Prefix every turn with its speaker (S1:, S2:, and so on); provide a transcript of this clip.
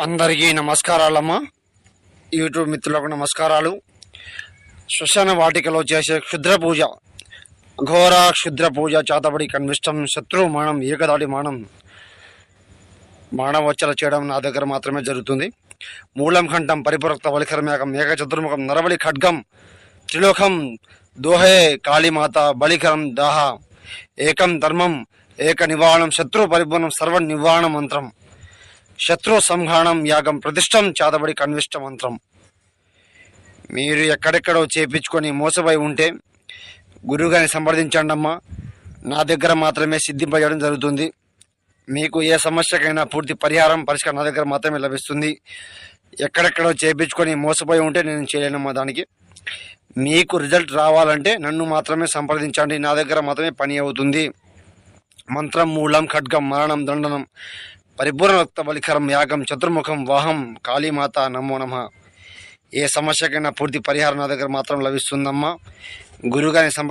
S1: అందరికీ నమస్కారాలమ్మా. యూట్యూబ్ మిత్రులకు నమస్కారాలు. శ్మశాన వాటికలో చేసే క్షుద్ర పూజ ఘోర క్షుద్ర పూజ చాతబడి కన్విష్టం శత్రు మానం ఏకదాడి మానం మానవచ్చల చేయడం నా దగ్గర మాత్రమే జరుగుతుంది. మూలం ఖండం పరిపురక్త బలికరమేకం ఏక చతుర్ముఖం నరబలి ఖడ్గం త్రిలోకం దోహే కాళీమాత బలికరం దాహ ఏకం ధర్మం ఏక నివారణం శత్రు పరిపూర్ణం సర్వ నివారణ మంత్రం. శత్రు సంహారం యాగం ప్రతిష్టం చాదబడి కన్విష్ట మంత్రం. మీరు ఎక్కడెక్కడో చేపించుకొని మోసపోయి ఉంటే గురువుగారిని సంప్రదించండి అమ్మా. నా దగ్గర మాత్రమే సిద్ధింపజేయడం జరుగుతుంది. మీకు ఏ సమస్యకైనా పూర్తి పరిహారం పరిష్కారం నా దగ్గర మాత్రమే లభిస్తుంది. ఎక్కడెక్కడో చేపించుకొని మోసపోయి ఉంటే నేను చేయలేనమ్మా దానికి. మీకు రిజల్ట్ రావాలంటే నన్ను మాత్రమే సంప్రదించండి. నా దగ్గర మాత్రమే పని అవుతుంది. మంత్రం మూలం ఖడ్గం మరణం దండనం పరిపూర్ణ రక్త బలికరం యాగం చతుర్ముఖం వాహం కాళీమాత నమో నమ. ఏ సమస్యకైనా పూర్తి పరిహారం నా దగ్గర మాత్రం లభిస్తుందమ్మా. గురువుగారిని సంప్రది